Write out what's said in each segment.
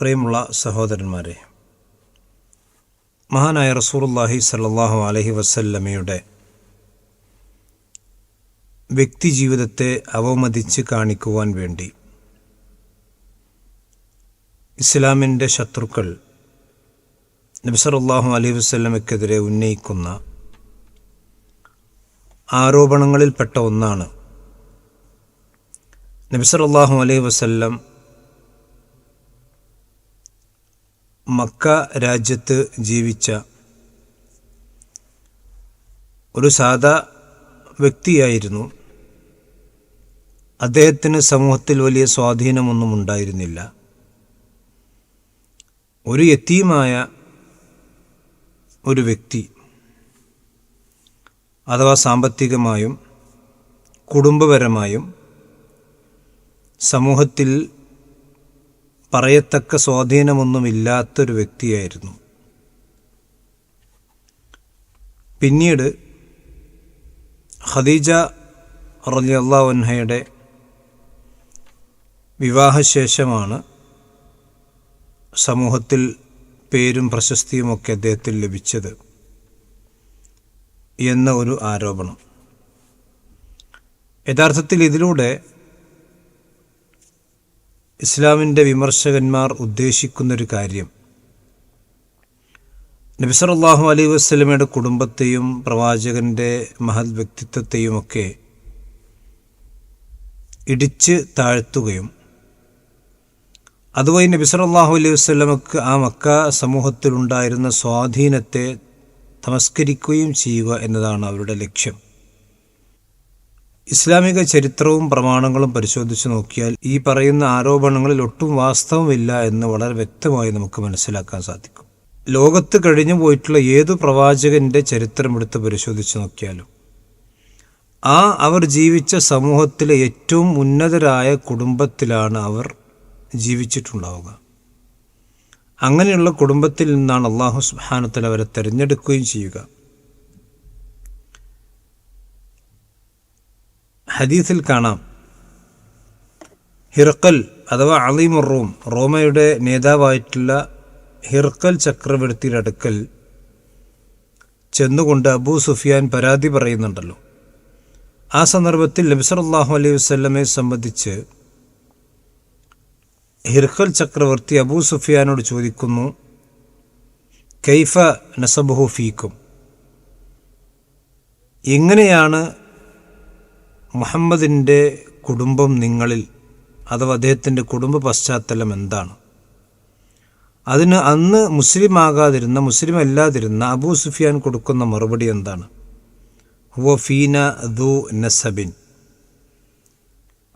പ്രിയമുള്ള സഹോദരന്മാരെ മഹാനായ റസൂറുല്ലാഹി സല്ലാഹു അലഹി വസല്ലമയുടെ വ്യക്തിജീവിതത്തെ അവമതിച്ച് കാണിക്കുവാൻ വേണ്ടി ഇസ്ലാമിന്റെ ശത്രുക്കൾ നബ്സറുല്ലാഹു അലൈഹി വസ്ല്ലമയ്ക്കെതിരെ ഉന്നയിക്കുന്ന ആരോപണങ്ങളിൽപ്പെട്ട ഒന്നാണ് നബിസറുല്ലാഹു അലൈഹി വസല്ലം മക്ക രാജ്യത്ത് ജീവിച്ച ഒരു സാധാ വ്യക്തിയായിരുന്നു. അദ്ദേഹത്തിന് സമൂഹത്തിൽ വലിയ സ്വാധീനമൊന്നും ഉണ്ടായിരുന്നില്ല. ഒരു യത്തീമായ ഒരു വ്യക്തി അഥവാ സാമ്പത്തികമായും കുടുംബപരമായും സമൂഹത്തിൽ പറയത്തക്ക സ്വാധീനമൊന്നുമില്ലാത്തൊരു വ്യക്തിയായിരുന്നു. പിന്നീട് ഖദീജ റലിയല്ലാവൻഹയുടെ വിവാഹശേഷമാണ് സമൂഹത്തിൽ പേരും പ്രശസ്തിയുമൊക്കെ അദ്ദേഹത്തിൽ ലഭിച്ചത് എന്ന ഒരു ആരോപണം. യഥാർത്ഥത്തിൽ ഇതിലൂടെ ഇസ്ലാമിന്റെ വിമർശകന്മാർ ഉദ്ദേശിക്കുന്നൊരു കാര്യം. നബിസറല്ലാഹു അലൈ വസ്ലമയുടെ കുടുംബത്തെയും പ്രവാചകന്റെ മഹത് വ്യക്തിത്വത്തെയുമൊക്കെ ഇടിച്ച് താഴ്ത്തുകയും അതുവഴി നബിസറല്ലാഹു അലൈഹി വസ്ലമക്ക് ആ മക്ക സമൂഹത്തിലുണ്ടായിരുന്ന സ്വാധീനത്തെ തമസ്കരിക്കുകയും ചെയ്യുക എന്നതാണ് അവരുടെ ലക്ഷ്യം. ഇസ്ലാമിക ചരിത്രവും പ്രമാണങ്ങളും പരിശോധിച്ച് നോക്കിയാൽ ഈ പറയുന്ന ആരോപണങ്ങളിൽ ഒട്ടും വാസ്തവമില്ല എന്ന് വളരെ വ്യക്തമായി നമുക്ക് മനസ്സിലാക്കാൻ സാധിക്കും. ലോകത്ത് കഴിഞ്ഞു പോയിട്ടുള്ള ഏതു ചരിത്രം എടുത്ത് പരിശോധിച്ച് നോക്കിയാലും ആ അവർ ജീവിച്ച സമൂഹത്തിലെ ഏറ്റവും ഉന്നതരായ കുടുംബത്തിലാണ് അവർ ജീവിച്ചിട്ടുണ്ടാവുക. അങ്ങനെയുള്ള കുടുംബത്തിൽ നിന്നാണ് അള്ളാഹു സുബാനത്തിൽ അവരെ തിരഞ്ഞെടുക്കുകയും ചെയ്യുക. ഹദീസിൽ കാണാം. ഹിർക്കൽ അഥവാ അലിമുർ റോമയുടെ നേതാവായിട്ടുള്ള ഹിർക്കൽ ചക്രവർത്തിയുടെ അടുക്കൽ ചെന്നുകൊണ്ട് അബൂ സുഫിയാൻ പരാതി പറയുന്നുണ്ടല്ലോ. ആ സന്ദർഭത്തിൽ നബിസറല്ലാഹു അലൈഹി വസ്ല്ലമെ സംബന്ധിച്ച് ഹിർഖൽ ചക്രവർത്തി അബൂ സുഫിയാനോട് ചോദിക്കുന്നു കൈഫ നസബഹു ഫീക്കും? എങ്ങനെയാണ് മുഹമ്മദിന്റെ കുടുംബം നിങ്ങളിൽ അഥവാ അദ്ദേഹത്തിന്റെ കുടുംബ പശ്ചാത്തലം എന്താണ്? അതിന് അന്ന് മുസ്ലിം ആകാതിരുന്ന മുസ്ലിം അല്ലാതിരുന്ന അബൂ സുഫിയാൻ കൊടുക്കുന്ന മറുപടി എന്താണ്? ഹുവ ഫീന ദു നസബിൻ.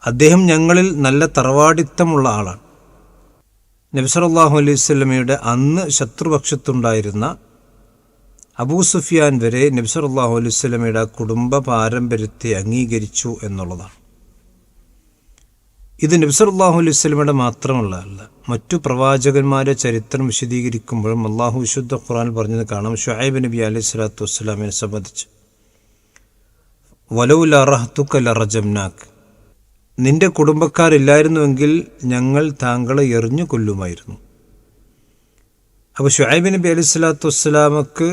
അദ്ദേഹം ഞങ്ങളിൽ നല്ല തറവാടിത്തമുള്ള ആളാണ്. നബിസറല്ലാഹു അലൈഹി അന്ന് ശത്രുപക്ഷത്തുണ്ടായിരുന്ന അബൂ സുഫിയാൻ വരെ നബ്സറല്ലാഹു അലൈഹി സ്വലമയുടെ കുടുംബ പാരമ്പര്യത്തെ അംഗീകരിച്ചു എന്നുള്ളതാണ്. ഇത് നബ്സറല്ലാഹു അലൈഹി സ്വലമയുടെ മാത്രമല്ല അല്ല മറ്റു പ്രവാചകന്മാരെ ചരിത്രം വിശദീകരിക്കുമ്പോഴും അള്ളാഹു വിശുദ്ധ ഖുറാൻ പറഞ്ഞത് കാണാം. ഷുഹൈബ് നബി അലൈഹി സ്വലാത്തു വസ്സലാമിനെ സംബന്ധിച്ച്. വലൗല നിന്റെ കുടുംബക്കാരില്ലായിരുന്നുവെങ്കിൽ ഞങ്ങൾ താങ്കളെ എറിഞ്ഞു കൊല്ലുമായിരുന്നു. അപ്പോൾ ഷുഹൈബ് നബി അലൈഹി സ്വലാത്തു വസ്സലാമക്ക്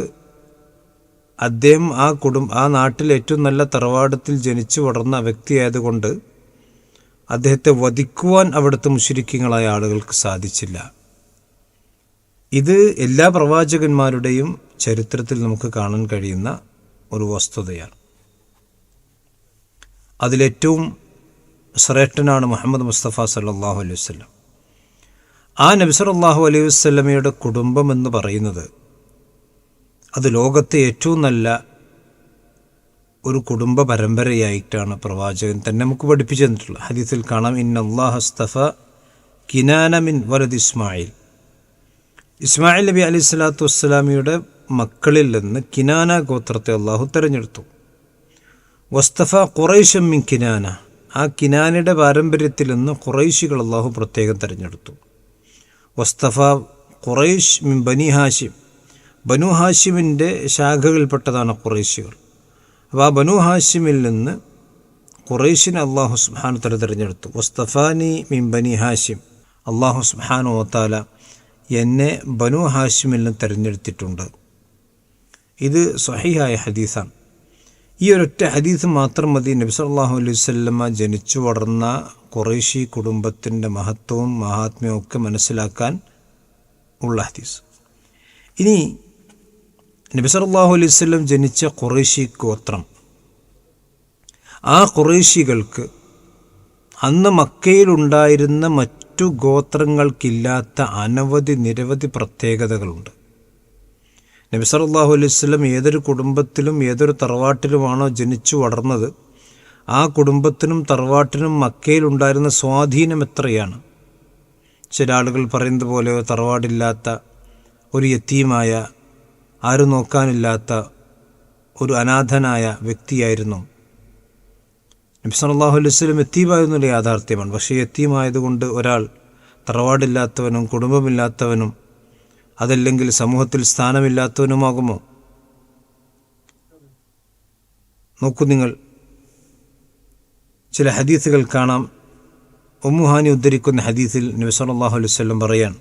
അദ്ദേഹം ആ കുടുംബ ആ നാട്ടിൽ ഏറ്റവും നല്ല തറവാടത്തിൽ ജനിച്ചു വളർന്ന വ്യക്തിയായതുകൊണ്ട് അദ്ദേഹത്തെ വധിക്കുവാൻ അവിടുത്തെ മുഷരിക്കങ്ങളായ ആളുകൾക്ക് സാധിച്ചില്ല. ഇത് എല്ലാ പ്രവാചകന്മാരുടെയും ചരിത്രത്തിൽ നമുക്ക് കാണാൻ കഴിയുന്ന ഒരു വസ്തുതയാണ്. അതിലേറ്റവും ശ്രേഷ്ഠനാണ് മുഹമ്മദ് മുസ്തഫ സല്ലാഹു അലൈഹി വസ്ലം ആ നബിസറല്ലാഹു അലൈഹി വസ്ലമയുടെ കുടുംബം എന്ന് പറയുന്നത് അത് ലോകത്തെ ഏറ്റവും നല്ല ഒരു കുടുംബ പരമ്പരയായിട്ടാണ് പ്രവാചകൻ തന്നെ നമുക്ക് പഠിപ്പിച്ചു തന്നിട്ടുള്ളത് ഹദീസിൽ കാണാം ഇൻ അള്ളാഹ് അസ്തഫ കിനാന മിൻ വലത് ഇസ്മായിൽ. ഇസ്മായിൽ നബി അലി സ്വലാത്തു വസ്സലാമിയുടെ മക്കളിൽ നിന്ന് കിനാന ഗോത്രത്തെ അള്ളാഹു തിരഞ്ഞെടുത്തു. വസ്തഫ കുറൈശം മിൻ കിനാന. ആ കിനാനയുടെ പാരമ്പര്യത്തിൽ നിന്ന് ഖുറൈശികൾ അള്ളാഹു പ്രത്യേകം തിരഞ്ഞെടുത്തു. വസ്തഫ കുറൈഷ് മിൻ ബനി ഹാഷിം. ബനു ഹാഷിമിന്റെ ശാഖകളിൽപ്പെട്ടതാണ് ഖുറൈശികൾ. അപ്പോൾ ആ ബനു ഹാഷിമിൽ നിന്ന് ഖുറൈഷിനെ അള്ളാഹു സുബാനു തല തിരഞ്ഞെടുത്തു. വസ്തഫാനി മിൻ ബനി ഹാഷിം. അള്ളാഹു സുബാനു വത്താല എന്നെ ബനു ഹാഷിമിൽ നിന്ന് തിരഞ്ഞെടുത്തിട്ടുണ്ട്. ഇത് സഹിഹായ ഹദീസാണ്. ഈ ഒരൊറ്റ ഹദീസ് മാത്രം മതി. നബി അള്ളാഹു അലൈഹി വസല്ലമ ജനിച്ചു വളർന്ന കുറേശി കുടുംബത്തിന്റെ മഹത്വവും മഹാത്മ്യവും ഒക്കെ മനസ്സിലാക്കാൻ ഉള്ള ഹദീസ്. ഇനി നബി സല്ലല്ലാഹു അലൈഹി വസല്ലം ജനിച്ച കുറേശി ഗോത്രം. ആ കുറേശികൾക്ക് അന്ന് മക്കയിലുണ്ടായിരുന്ന മറ്റു ഗോത്രങ്ങൾക്കില്ലാത്ത അനവധി നിരവധി പ്രത്യേകതകളുണ്ട്. നബി സല്ലല്ലാഹു അലൈഹി വസല്ലം ഏതൊരു കുടുംബത്തിലും ഏതൊരു തറവാട്ടിലുമാണോ ജനിച്ചു വളർന്നത് ആ കുടുംബത്തിനും തറവാട്ടിനും മക്കയിലുണ്ടായിരുന്ന സ്വാധീനം എത്രയാണ്? ചില ആളുകൾ പറയുന്നത് പോലെ തറവാടില്ലാത്ത ഒരു യത്തീമായ ആരും നോക്കാനില്ലാത്ത ഒരു അനാഥനായ വ്യക്തിയായിരുന്നു. നബി സല്ലല്ലാഹു അലൈഹി യത്തീമായിരുന്നുള്ള യാഥാർത്ഥ്യമാണ്. പക്ഷേ എത്തീമായതുകൊണ്ട് ഒരാൾ തറവാടില്ലാത്തവനും കുടുംബമില്ലാത്തവനും അതല്ലെങ്കിൽ സമൂഹത്തിൽ സ്ഥാനമില്ലാത്തവനുമാകുമോ? നോക്കൂ നിങ്ങൾ. ചില ഹദീസുകൾ കാണാം. ഉമ്മുഹാനി ഉദ്ധരിക്കുന്ന ഹദീസിൽ നബി സല്ലല്ലാഹു അലൈഹി പറയാൻ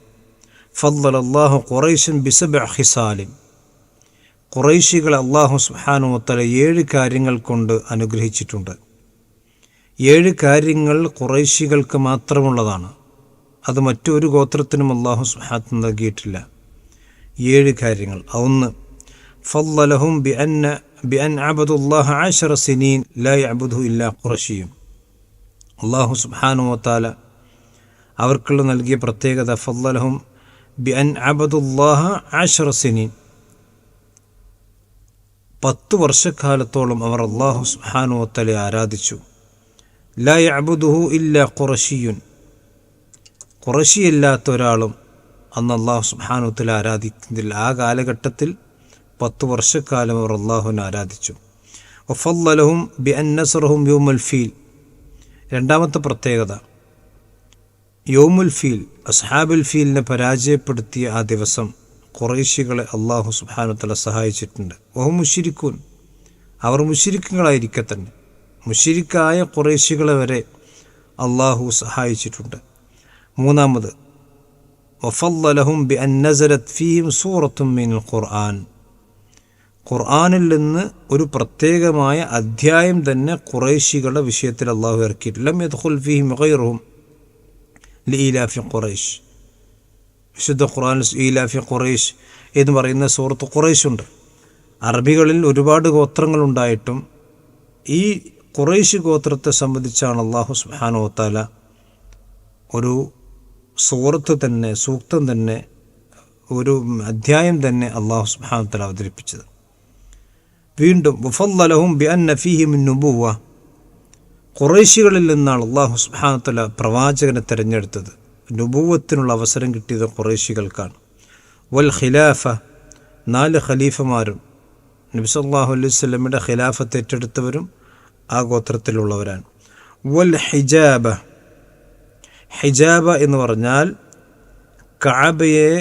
ഫല്ലാഹു അള്ളാഹു ബിസബ ഹിസാലിൻ. ഖുറൈശികളെ അള്ളാഹു സുബ്ഹാനഹു വതആല ഏഴ് കാര്യങ്ങൾ കൊണ്ട് അനുഗ്രഹിച്ചിട്ടുണ്ട്. ഏഴ് കാര്യങ്ങൾ കുറൈശികൾക്ക് മാത്രമുള്ളതാണ്. അത് മറ്റൊരു ഗോത്രത്തിനും അള്ളാഹു സുഹാത്ത് നൽകിയിട്ടില്ല. ഏഴ് കാര്യങ്ങൾ. ഒന്ന് ഫല്ലഹും ബി അന്ന ബി അൻ അബദുല്ലാഹ് ആശറ സിനീൻ ലാ അബുദു ഇല്ലാ ഖുറശിയും. അള്ളാഹു സുബ്ഹാനു വത്താല അവർക്കുള്ള നൽകിയ പ്രത്യേകത ഫല്ലഹും ബി അൻ അബദുല്ലാഹ ആശറ സിനീൻ. പത്ത് വർഷക്കാലത്തോളം അവർ അള്ളാഹു സുഹാനുവത്തലെ ആരാധിച്ചു. ലാ യഅബുദുഹു ഇല്ല ഖുറശിയുൻ. കുറശിയല്ലാത്ത ഒരാളും അന്ന് അള്ളാഹു സുബാനുത്തിൽ ആരാധിക്കുന്നതിൽ ആ കാലഘട്ടത്തിൽ പത്ത് വർഷക്കാലം അവർ അള്ളാഹുവിനെ ആരാധിച്ചു. വഫല്ലലഹും ബി അന്നസറഹും യോമുൽ ഫീൽ. രണ്ടാമത്തെ പ്രത്യേകത യോമുൽ ഫീൽ അസ്ഹാബുൽ ഫീലിനെ പരാജയപ്പെടുത്തിയ ആ ദിവസം കുറേശികളെ അള്ളാഹു സുബാനുത്തല സഹായിച്ചിട്ടുണ്ട്. വഹു മുഷിരിക്കൂൻ അവർ മുഷിരിക്കുകളായിരിക്കെ തന്നെ മുഷിരിക്കായ കുറേശ്യകളെ വരെ അള്ളാഹു സഹായിച്ചിട്ടുണ്ട്. മൂന്നാമത് വഫല്ലഹും ബി സൂറത്തും ഖുർആൻ. ഖുർആനിൽ നിന്ന് ഒരു പ്രത്യേകമായ അധ്യായം തന്നെ കുറേശികളുടെ വിഷയത്തിൽ അള്ളാഹു ഇറക്കിയിട്ടില്ല മെദ്ഹുൽ ഫിഹിം ഗൈറുഹും ലീലാഫി ഖുറൈഷ് വിശുദ്ധ ഖുറാൻ ഈലാഫി ഖുറൈഷ് എന്ന് പറയുന്ന ഖുറൈഷ് ഉണ്ട്. അറബികളിൽ ഒരുപാട് ഗോത്രങ്ങളുണ്ടായിട്ടും ഈ ഖുറൈശ് ഗോത്രത്തെ സംബന്ധിച്ചാണ് അള്ളാഹു സുബ്ഹാനഹു വതആല ഒരു സൂറത്ത് തന്നെ സൂക്തം തന്നെ ഒരു അധ്യായം തന്നെ അള്ളാഹു സുബാനത്തല അവതരിപ്പിച്ചത്. വീണ്ടും വഫല്ലലഹും ബി അൻ ഫീഹിം നുബുവ ഖുറൈശികളിൽ നിന്നാണ് അള്ളാഹു സുബാനത്തല പ്രവാചകനെ തിരഞ്ഞെടുത്തത്. നുബൂവത്തിനുള്ള അവസരം കിട്ടിയത് കുറേശികൾക്കാണ് വൽ ഖിലാഫ നാല് ഖലീഫമാരും നബ്സല്ലാഹു അലൈഹി സ്വലമിന്റെ ഖിലാഫത്ത് ഏറ്റെടുത്തവരും ആ ഗോത്രത്തിലുള്ളവരാണ്. വൽ ഹിജാബ ഹിജാബ എന്ന് പറഞ്ഞാൽ കാബയെ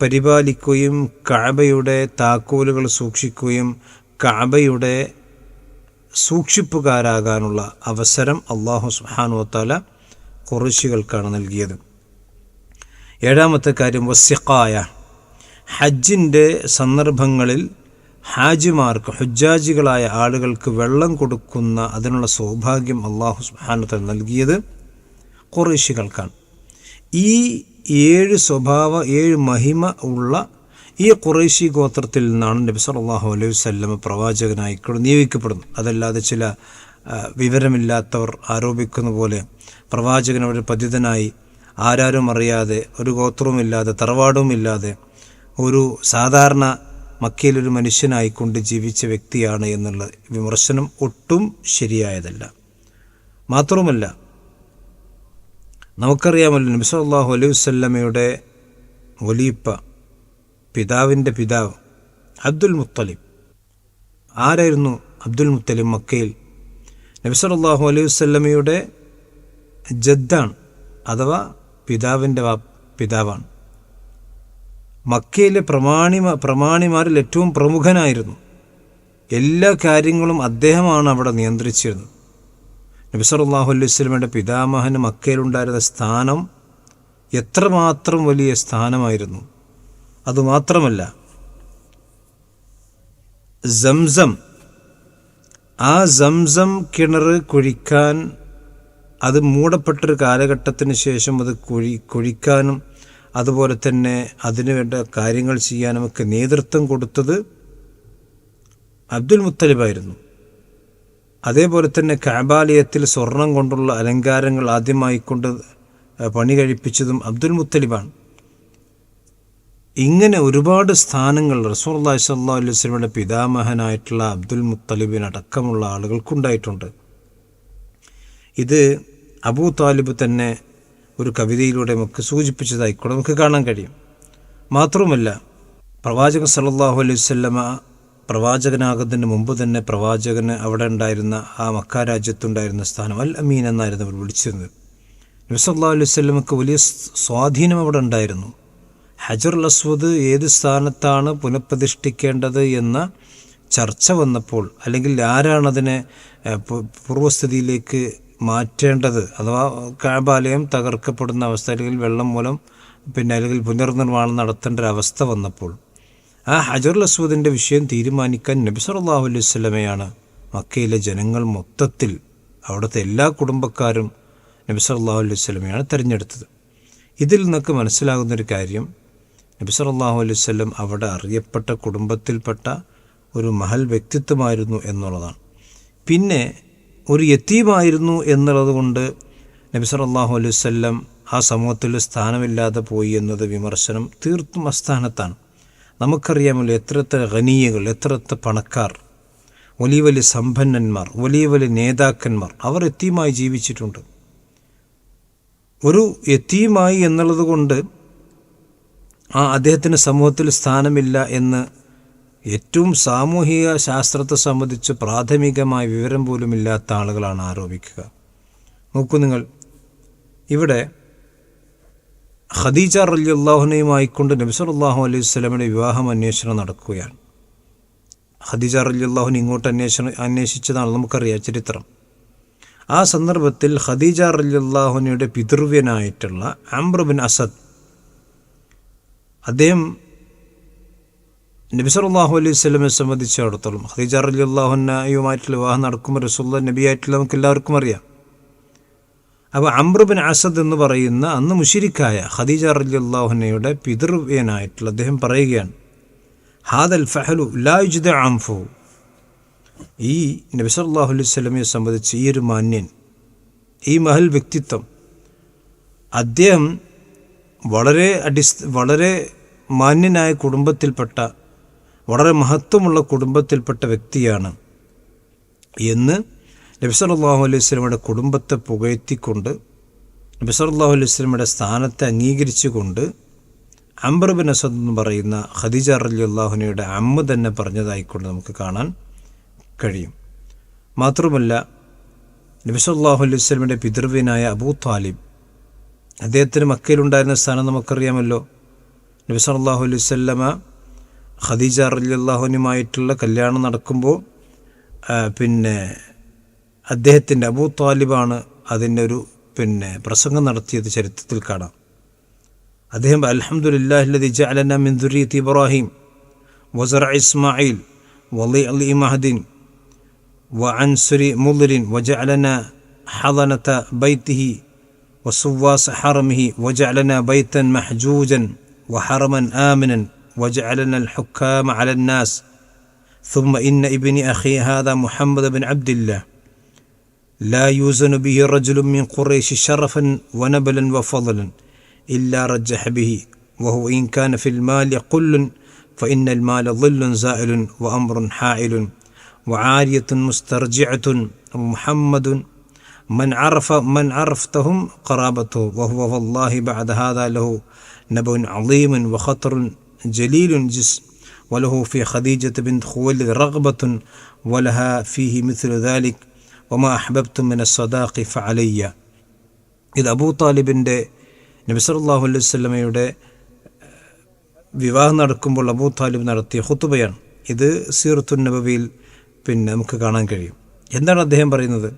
പരിപാലിക്കുകയും കാബയുടെ താക്കോലുകൾ സൂക്ഷിക്കുകയും കാബയുടെ സൂക്ഷിപ്പുകാരാകാനുള്ള അവസരം അള്ളാഹു സുഹാനുവത്താല കുറശികൾക്കാണ് നൽകിയത്. ഏഴാമത്തെ കാര്യം വസ്യക്കായ ഹജ്ജിന്റെ സന്ദർഭങ്ങളിൽ ഹാജിമാർക്ക് ഹുജ്ജാജികളായ ആളുകൾക്ക് വെള്ളം കൊടുക്കുന്ന അതിനുള്ള സൗഭാഗ്യം അള്ളാഹു സുഹാനുത്തല നൽകിയത് കുറേശികൾക്കാണ് ഈ ഏഴ് സ്വഭാവ ഏഴ് മഹിമ ഉള്ള ഈ കുറേശി ഗോത്രത്തിൽ നിന്നാണ് നബി സല്ലല്ലാഹു അലൈഹി വസല്ലം പ്രവാചകനായി നിയോഗിക്കപ്പെടുന്നത്. അതല്ലാതെ ചില വിവരമില്ലാത്തവർ ആരോപിക്കുന്ന പോലെ പ്രവാചകൻ അവരുടെ പതിതനായി ആരാരും അറിയാതെ ഒരു ഗോത്രവുമില്ലാതെ തറവാടുമില്ലാതെ ഒരു സാധാരണ മക്കയിലൊരു മനുഷ്യനായിക്കൊണ്ട് ജീവിച്ച വ്യക്തിയാണ് എന്നുള്ള വിമർശനം ഒട്ടും ശരിയായതല്ല. മാത്രവുമല്ല നമുക്കറിയാമല്ലോ നബി സല്ലല്ലാഹു അലൈഹി വസല്ലമയുടെ ഒലീപ്പ പിതാവിന്റെ പിതാവ് അബ്ദുൽ മുത്തലിബ്. ആരായിരുന്നു അബ്ദുൽ മുത്തലിബ് മക്കയിൽ? നബി സല്ലല്ലാഹു അലൈഹി വസല്ലമയുടെ ജദ്ദാണ് അഥവാ പിതാവിന്റെ പിതാവാണ്. മക്കയിലെ പ്രമാണിമ പ്രമാണിമാരിൽ ഏറ്റവും പ്രമുഖനായിരുന്നു. എല്ലാ കാര്യങ്ങളും അദ്ദേഹമാണ് അവിടെ നിയന്ത്രിച്ചിരുന്നത്. നബിസറുല്ലാഹു വസല്ലമയുടെ പിതാമഹന് മക്കയിലുണ്ടായിരുന്ന സ്ഥാനം എത്രമാത്രം വലിയ സ്ഥാനമായിരുന്നു. അതുമാത്രമല്ല സംസം ആ സംസം കിണർ കുഴിക്കാൻ അത് മൂടപ്പെട്ടൊരു കാലഘട്ടത്തിന് ശേഷം അത് കുഴി കുഴിക്കാനും അതുപോലെ തന്നെ അതിനുവേണ്ട കാര്യങ്ങൾ ചെയ്യാനും ഒക്കെ നേതൃത്വം കൊടുത്തത് അബ്ദുൽ മുത്തലിബായിരുന്നു അതേപോലെ തന്നെ കാബാലയത്തിൽ സ്വർണം കൊണ്ടുള്ള അലങ്കാരങ്ങൾ ആദ്യമായി കൊണ്ട് പണി കഴിപ്പിച്ചതും അബ്ദുൽ മുത്തലിബാണ്. ഇങ്ങനെ ഒരുപാട് സ്ഥാനങ്ങൾ റസൂർല്ലാ സല്ലാ അലൈഹി സ്വലമിയുടെ പിതാമഹനായിട്ടുള്ള അബ്ദുൽ മുത്തലിബിനടക്കമുള്ള ആളുകൾക്കുണ്ടായിട്ടുണ്ട്. ഇത് അബൂ താലിബ് തന്നെ ഒരു കവിതയിലൂടെ നമുക്ക് സൂചിപ്പിച്ചതായിക്കൂടെ നമുക്ക് കാണാൻ കഴിയും. മാത്രവുമല്ല പ്രവാചകൻ സല്ലാഹു അലൈഹി സ്വല്ലമ പ്രവാചകനാകുന്നതിന് മുമ്പ് തന്നെ പ്രവാചകന് അവിടെ ഉണ്ടായിരുന്ന ആ മക്ക രാജ്യത്തുണ്ടായിരുന്ന സ്ഥാനം അൽ അമീൻ എന്നായിരുന്നു അവർ വിളിച്ചിരുന്നത്. നബ്സല്ലാ അലൈഹി വല്ലമക്ക് വലിയ സ്വാധീനം അവിടെ ഉണ്ടായിരുന്നു. ഹജർ അസ്വദ് ഏത് സ്ഥാനത്താണ് പുനഃപ്രതിഷ്ഠിക്കേണ്ടത് എന്ന ചർച്ച വന്നപ്പോൾ അല്ലെങ്കിൽ ആരാണതിനെ പൂർവസ്ഥിതിയിലേക്ക് മാറ്റേണ്ടത്. അഥവാ കാബാലയം തകർക്കപ്പെടുന്ന അവസ്ഥ അല്ലെങ്കിൽ വെള്ളം മൂലം പിന്നെ അല്ലെങ്കിൽ പുനർനിർമ്മാണം നടത്തേണ്ട ഒരു അവസ്ഥ വന്നപ്പോൾ ആ ഹജറുൽ അസൂദിന്റെ വിഷയം തീരുമാനിക്കാൻ നബി സല്ലല്ലാഹു അലൈഹി വസല്ലമയാണ് മക്കയിലെ ജനങ്ങൾ മൊത്തത്തിൽ അവിടുത്തെ എല്ലാ കുടുംബക്കാരും നബി സല്ലല്ലാഹു അലൈഹി വസല്ലമയാണ് തിരഞ്ഞെടുത്തത്. ഇതിൽ നിന്നൊക്കെ മനസ്സിലാകുന്നൊരു കാര്യം നബി സല്ലല്ലാഹു അലൈഹി വസല്ലം അവിടെ അറിയപ്പെട്ട കുടുംബത്തിൽപ്പെട്ട ഒരു മഹൽ വ്യക്തിത്വമായിരുന്നു എന്നുള്ളതാണ്. പിന്നെ ഒരു യത്തീമായിരുന്നു എന്നുള്ളത് കൊണ്ട് നബി സല്ലല്ലാഹു അലൈഹി വസല്ലം ആ സമൂഹത്തിൽ സ്ഥാനമില്ലാതെ പോയി എന്നത് വിമർശനം തീർത്തും അസ്ഥാനത്താണ്. നമുക്കറിയാമല്ലോ എത്രത്തെ ഖനീയകൾ എത്രത്തെ പണക്കാർ വലിയ വലിയ സമ്പന്നന്മാർ വലിയ വലിയ നേതാക്കന്മാർ അവർ എത്തിയുമായി ജീവിച്ചിട്ടുണ്ട്. ഒരു എത്തിയുമായി എന്നുള്ളത് കൊണ്ട് ആ അദ്ദേഹത്തിന് സമൂഹത്തിൽ സ്ഥാനമില്ല എന്ന് ഏറ്റവും സാമൂഹിക ശാസ്ത്രത്തെ സംബന്ധിച്ച് പ്രാഥമികമായ വിവരം പോലും ഇല്ലാത്ത ആളുകളാണ് ആരോപിക്കുക. നോക്കൂ നിങ്ങൾ. ഇവിടെ ഖദീജ റലി അള്ളാഹുനയുമായിക്കൊണ്ട് നബിസല്ലാഹു അലൈഹി സ്വലമിന്റെ വിവാഹം അന്വേഷണം നടക്കുകയാണ്. ഖദീജ റലി ഇങ്ങോട്ട് അന്വേഷണം അന്വേഷിച്ചതാണ് നമുക്കറിയാം ചരിത്രം. ആ സന്ദർഭത്തിൽ ഖദീജ റലി അള്ളാഹുനയുടെ പിതൃവ്യനായിട്ടുള്ള ആംബ്രബിൻ അസദ് അദ്ദേഹം നബി സല്ലാഹു അലൈഹി സ്വലമെ സംബന്ധിച്ചിടത്തോളം ഖദീജ അലി അള്ളാഹുനയുമായിട്ടുള്ള വിവാഹം നടക്കുമ്പോൾ റസുല്ല നബിയായിട്ടുള്ള നമുക്ക് എല്ലാവർക്കും അറിയാം. അപ്പോൾ അമ്രുബിൻ അസദ് എന്ന് പറയുന്ന അന്ന് മുഷിരിക്കായ ഖദീജ അലി അള്ളാഹുനയുടെ പിതൃവ്യനായിട്ടുള്ള അദ്ദേഹം പറയുകയാണ് ഹാദൽ ഫഹലു ലായുജിദ ആംഫു ഈ നബി സല്ലാഹു അലൈഹി സ്വലമയെ സംബന്ധിച്ച് ഈ ഒരു മാന്യൻ ഈ മഹൽ വ്യക്തിത്വം അദ്ദേഹം വളരെ അടിസ് വളരെ മാന്യനായ കുടുംബത്തിൽപ്പെട്ട വളരെ മഹത്വമുള്ള കുടുംബത്തിൽപ്പെട്ട വ്യക്തിയാണ് എന്ന് നബി സല്ലാഹു അലൈഹി സ്വലമയുടെ കുടുംബത്തെ പുകഴ്ത്തിക്കൊണ്ട് നബി സല്ലാഹു അലൈഹി സ്വലമയുടെ സ്ഥാനത്തെ അംഗീകരിച്ചുകൊണ്ട് അംബർബിൻ അസദ് എന്ന് പറയുന്ന ഖദീജ അലി അള്ളാഹുനയുടെ അമ്മ തന്നെ പറഞ്ഞതായിക്കൊണ്ട് നമുക്ക് കാണാൻ കഴിയും. മാത്രമല്ല നബിസല്ലാഹു അലൈഹി സ്വലമിന്റെ പിതൃവിനായ അബൂ താലിബ് അദ്ദേഹത്തിന് മക്കയിലുണ്ടായിരുന്ന സ്ഥാനം നമുക്കറിയാമല്ലോ. നബി സല്ലാഹു അലൈഹി സ്വല്ലമ ഖദീജ റലിയല്ലാഹുനുമായിട്ടുള്ള കല്യാണം നടക്കുമ്പോൾ പിന്നെ അദ്ദേഹത്തിന്റെ അബൂ താലിബാണ് അതിന്റെ ഒരു പിന്നെ പ്രസംഗം നടത്തിയത് ചരിത്രത്തിൽ കാണാം. അദ്ദേഹം അലഹമുല്ലാഹി ജഅലന മിൻ ദുരീത്ത് ഇബ്രാഹിം വസറ ഇസ്മായിൽ വലി അലി മഹദിൻ വ അൻസുരി മുദുരിൻ വജഅലന ഹദനത ബൈത്തിഹി വസുവാസ് ഹറമിഹി വജഅലന ബൈത്തൻ മഹജൂജൻ വഹറമൻ ആമിനൻ وجعلنا الحكام على الناس. ثم إن ابن أخي هذا محمد بن عبد الله لا يوزن به رجل من قريش شرفا ونبلا وفضلا إلا رجح به وهو إن كان في المال قل فإن المال ظل زائل وأمر حائل وعارية مسترجعة ومحمد من عرف من عرفتهم قرابته وهو والله بعد هذا له نبأ عظيم وخطر جليل جسم وله في خديجة بنت خويلد رغبة ولها فيه مثل ذلك وما أحببت من الصداق فعلي ഇത് അബൂ താലിബിൻ്റെ നബിസല്ലാഹു അലൈഹി സ്വലമയുടെ വിവാഹം നടക്കുമ്പോൾ അബൂ താലിബ് നടത്തിയ ഹുത്തുബയാണ് ഇത് സീറത്തുൻ നബവിയിൽ പിന്നെ നമുക്ക് കാണാൻ കഴിയും എന്താണ് അദ്ദേഹം പറയുന്നത്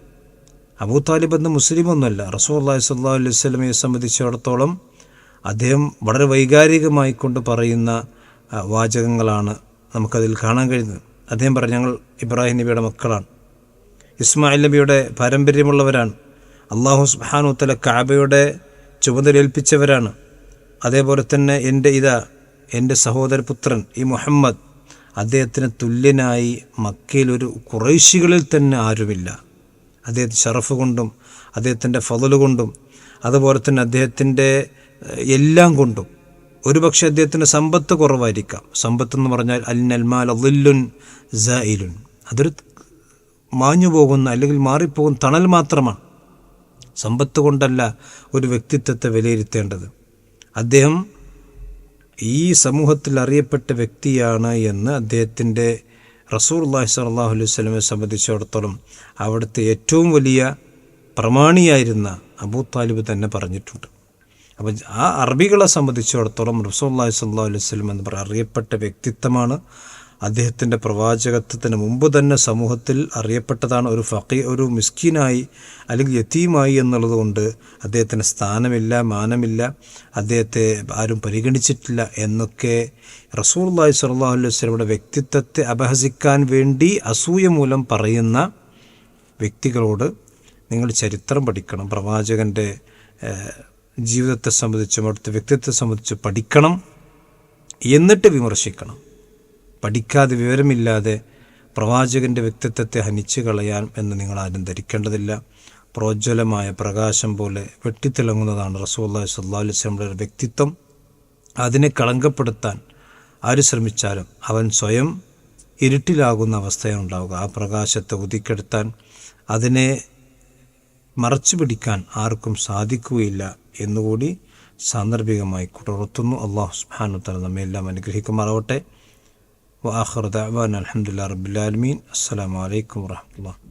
അബൂ താലിബ് എന്ന മുസ്ലിം ഒന്നുമല്ല റസൂൽ അള്ളാഹി സ്വല്ലാ അലൈഹി സ്വലമയെ സംബന്ധിച്ചിടത്തോളം അദ്ദേഹം വളരെ വൈകാരികമായി കൊണ്ട് പറയുന്ന വാചകങ്ങളാണ് നമുക്കതിൽ കാണാൻ കഴിയുന്നത്. അദ്ദേഹം പറഞ്ഞു ഞങ്ങൾ ഇബ്രാഹിം നബിയുടെ മക്കളാണ്. ഇസ്മായിൽ നബിയുടെ പാരമ്പര്യമുള്ളവരാണ്. അള്ളാഹു സുബാനുത്തല കാബയുടെ ചുമതലേൽപ്പിച്ചവരാണ് അതേപോലെ തന്നെ എന്റെ ഇതാ എന്റെ സഹോദരപുത്രൻ ഈ മുഹമ്മദ് അദ്ദേഹത്തിന് തുല്യനായി മക്കയിൽ ഒരു കുറേശികളിൽ തന്നെ ആരുമില്ല. അദ്ദേഹത്തിന്റെ ഷറഫ് കൊണ്ടും അദ്ദേഹത്തിന്റെ ഫതൽ കൊണ്ടും അതുപോലെ തന്നെ അദ്ദേഹത്തിന്റെ എല്ലാം കൊണ്ടും ഒരുപക്ഷെ അദ്ദേഹത്തിന് സമ്പത്ത് കുറവായിരിക്കാം. സമ്പത്ത് എന്ന് പറഞ്ഞാൽ അൽ നൽമാൽ അല്ലുൻ ജയിലുൻ അതൊരു മാഞ്ഞു പോകുന്ന അല്ലെങ്കിൽ മാറിപ്പോകുന്ന തണൽ മാത്രമാണ് സമ്പത്ത് കൊണ്ടല്ല ഒരു വ്യക്തിത്വത്തെ വിലയിരുത്തേണ്ടത്. അദ്ദേഹം ഈ സമൂഹത്തിൽ അറിയപ്പെട്ട വ്യക്തിയാണ് എന്ന് അദ്ദേഹത്തിന്റെ റസൂർ അള്ളാഹി സാഹു അലൈഹി സ്വലമെ സംബന്ധിച്ചിടത്തോളം അവിടുത്തെ ഏറ്റവും വലിയ പ്രമാണിയായിരുന്ന അബൂ താലിബ് തന്നെ പറഞ്ഞിട്ടുണ്ട്. അപ്പം ആ അറബികളെ സംബന്ധിച്ചിടത്തോളം റസൂല്ലാഹി സല്ലാ അലൈഹി സ്വലം എന്ന് പറയുന്ന അറിയപ്പെട്ട വ്യക്തിത്വമാണ്. അദ്ദേഹത്തിന്റെ പ്രവാചകത്വത്തിന് മുമ്പ് തന്നെ സമൂഹത്തിൽ അറിയപ്പെട്ടതാണ് ഒരു ഫക്കി ഒരു മിസ്കീനായി അല്ലെങ്കിൽ യത്തീമായി എന്നുള്ളത് കൊണ്ട് അദ്ദേഹത്തിന് സ്ഥാനമില്ല മാനമില്ല. അദ്ദേഹത്തെ ആരും പരിഗണിച്ചിട്ടില്ല എന്നൊക്കെ റസൂള്ളി സ്വല്ലല്ലാഹു അലൈഹി വസല്ലമയുടെ വ്യക്തിത്വത്തെ അപഹസിക്കാൻ വേണ്ടി അസൂയ മൂലം പറയുന്ന വ്യക്തികളോട് നിങ്ങൾ ചരിത്രം പഠിക്കണം. പ്രവാചകന്റെ ജീവിതത്തെ സംബന്ധിച്ചും അവിടുത്തെ വ്യക്തിത്വത്തെ സംബന്ധിച്ച് പഠിക്കണം എന്നിട്ട് വിമർശിക്കണം. പഠിക്കാതെ വിവരമില്ലാതെ പ്രവാചകന്റെ വ്യക്തിത്വത്തെ ഹനിച്ചു കളയാൻ എന്ന് നിങ്ങൾ ആരും ധരിക്കേണ്ടതില്ല. പ്രോജ്വലമായ പ്രകാശം പോലെ വെട്ടിത്തിളങ്ങുന്നതാണ് റസൂല്ലാ സല്ലാ സ്വലമുടെ ഒരു വ്യക്തിത്വം. അതിനെ കളങ്കപ്പെടുത്താൻ ആര് ശ്രമിച്ചാലും അവൻ സ്വയം ഇരുട്ടിലാകുന്ന അവസ്ഥയാണ് ഉണ്ടാവുക. ആ പ്രകാശത്തെ ഉദിക്കെടുത്താൻ അതിനെ മറച്ചു പിടിക്കാൻ ആർക്കും സാധിക്കുകയില്ല എന്നുകൂടി സാന്ദർഭികമായി കുടർത്തുന്നു അള്ളാഹു സുബാനു തല നമ്മെ എല്ലാം അനുഗ്രഹിക്കുമാറാവട്ടെ. വാഹർ ദഅവാന അലഹമുല്ലാ റബുലാലമീൻ അസ്സാം വലൈക്കും വറഹ്മത്തുള്ളാഹി